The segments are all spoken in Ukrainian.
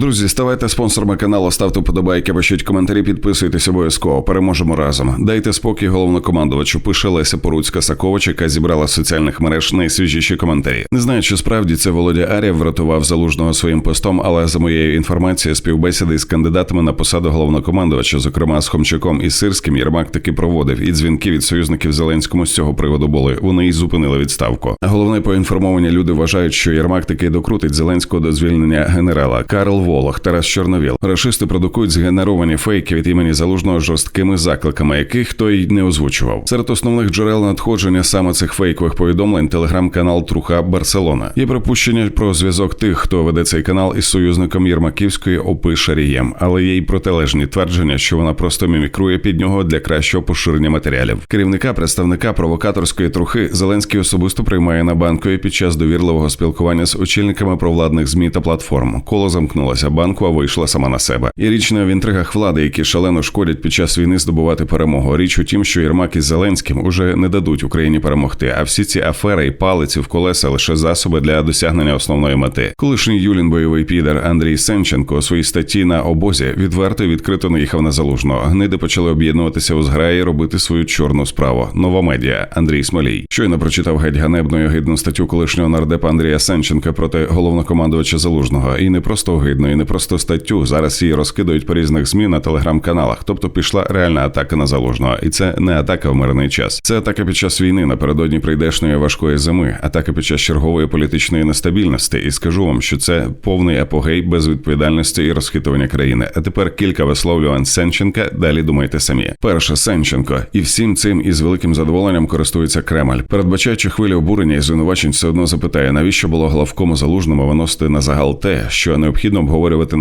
Друзі, ставайте спонсорами каналу, ставте подобайки, пишіть коментарі, підписуйтесь обов'язково. Переможемо разом. Дайте спокій головнокомандувачу. Пише Леся Поруцька Сакович, яка зібрала з соціальних мереж найсвіжіші коментарі. Не знаю, чи справді це Володя Арія врятував залужного своїм постом, але за моєю інформацією, співбесіди з кандидатами на посаду головнокомандувача, зокрема з Хомчаком і Сирським, Єрмак таки проводив. І дзвінки від союзників Зеленському з цього приводу були. Вони і зупинили відставку. Головне поінформовані люди вважають, що Єрмак таки докрутить Зеленського до звільнення генерала. Карл Волох, Тарас Чорновіл. Рашисти продукують згенеровані фейки від імені залужного жорсткими закликами, яких той не озвучував. Серед основних джерел надходження саме цих фейкових повідомлень телеграм-канал Труха Барселона. Є припущення про зв'язок тих, хто веде цей канал із союзником Єрмаківської Опи Шарієм, але є й протилежні твердження, що вона просто мімікрує під нього для кращого поширення матеріалів. Керівника представника провокаторської трухи Зеленський особисто приймає на банкові під час довірливого спілкування з очільниками провладних змі та платформ. Коло замкнулося. Банкова вийшла сама на себе. І річ не в інтригах влади, які шалено шкодять під час війни здобувати перемогу. Річ у тім, що Єрмак із Зеленським уже не дадуть Україні перемогти. А всі ці афери і палиці в колеса лише засоби для досягнення основної мети. Колишній Юлін бойовий підер Андрій Сенченко у своїй статті на обозі відверто і відкрито наїхав на залужного. Гниди почали об'єднуватися у зграї, робити свою чорну справу. Нова медіа Андрій Смолій. Щойно прочитав геть ганебну і огидну статтю колишнього нардепа Андрія Сенченка проти головнокомандувача залужного. І не просто огидну, і не просто статтю. Зараз її розкидають по різних змі на телеграм-каналах. Тобто пішла реальна атака на залужного, і це не атака в мирний час. Це атака під час війни напередодні прийдешної важкої зими, атака під час чергової політичної нестабільності. І скажу вам, що це повний апогей безвідповідальності і розхитування країни. А тепер кілька висловлювань Сенченка. Далі думайте самі. Перше Сенченко, і всім цим із великим задоволенням користується Кремль, передбачаючи хвилю обурення і звинувачень, все одно запитає, навіщо було главкому залужному виносити на загал те, що необхідно обговорювати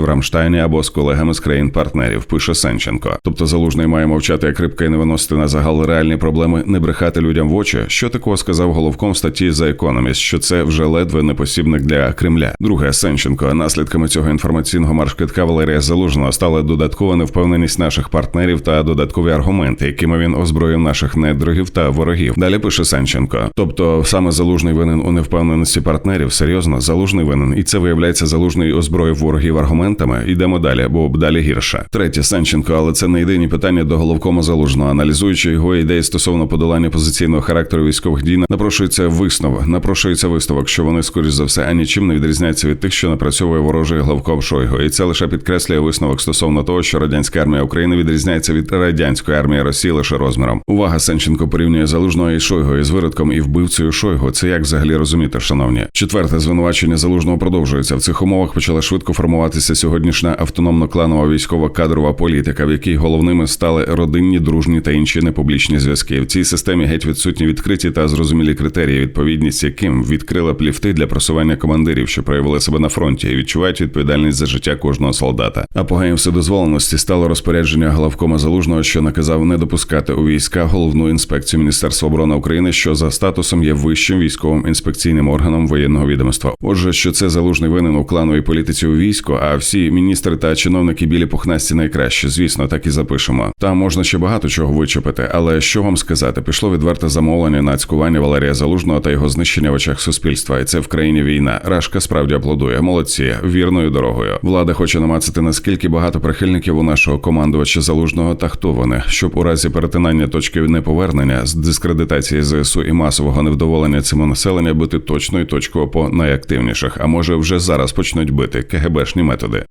в Рамштайні або з колегами з країн-партнерів. Пише Сенченко. Тобто залужний має мовчати як рибка і не виносити на загал реальні проблеми, не брехати людям в очі. Що такого сказав головком в статті за економіст, що це вже ледве не посібник для Кремля. Друге Сенченко. Наслідками цього інформаційного маршкетка Валерія Залужного стала додаткова невпевненість наших партнерів та додаткові аргументи, якими він озброїв наших недругів та ворогів. Далі пише Сенченко. Тобто саме залужний винен у невпевненості партнерів. Серйозно, залужний винен, і це виявляється залужний озброїв ворогів аргументами. Йдемо далі, бо далі гірше. Третє Сенченко, але це не єдині питання до головкома залужного. Аналізуючи його ідеї стосовно подолання позиційного характеру військових дій, напрошується висновок. Напрошується висновок, що вони скоріш за все а нічим не відрізняються від тих, що напрацьовує ворожий главком Шойгу. І це лише підкреслює висновок стосовно того, що радянська армія України відрізняється від радянської армії Росії лише розміром. Увага Сенченко порівнює залужного із Шойгу із виродком і вбивцею Шойгу. Це як взагалі розуміти, шановні. Четверте звинувачення залужного продовжується. В цих умовах почала швидко формуватися сьогоднішня автономно-кланова військова кадрова політика, в якій головними стали родинні, дружні та інші непублічні зв'язки. В цій системі геть відсутні відкриті та зрозумілі критерії, відповідність яким відкрила пліфти для просування командирів, що проявили себе на фронті, і відчувають відповідальність за життя кожного солдата. Апогеєм вседозволеності стало розпорядження главкома залужного, що наказав не допускати у війська головну інспекцію Міністерства оборони України, що за статусом є вищим військовим інспекційним органом воєнного відомства. Отже, що це залужний винен у клановій політиці у війську, а всі міністри та чиновники білі пухнасті найкраще. Звісно, так і запишемо. Там можна ще багато чого вичепити, але що вам сказати, пішло відверте замовлення на цькування Валерія Залужного та його знищення в очах суспільства. І це в країні війна. Рашка справді аплодує. Молодці, вірною дорогою. Влада хоче намацати наскільки багато прихильників у нашого командувача залужного та хто вони, щоб у разі перетинання точки неповернення з дискредитації ЗСУ і масового невдоволення цим населення бити точно і точково по найактивніших. А може вже зараз почнуть бити КГБшні методи.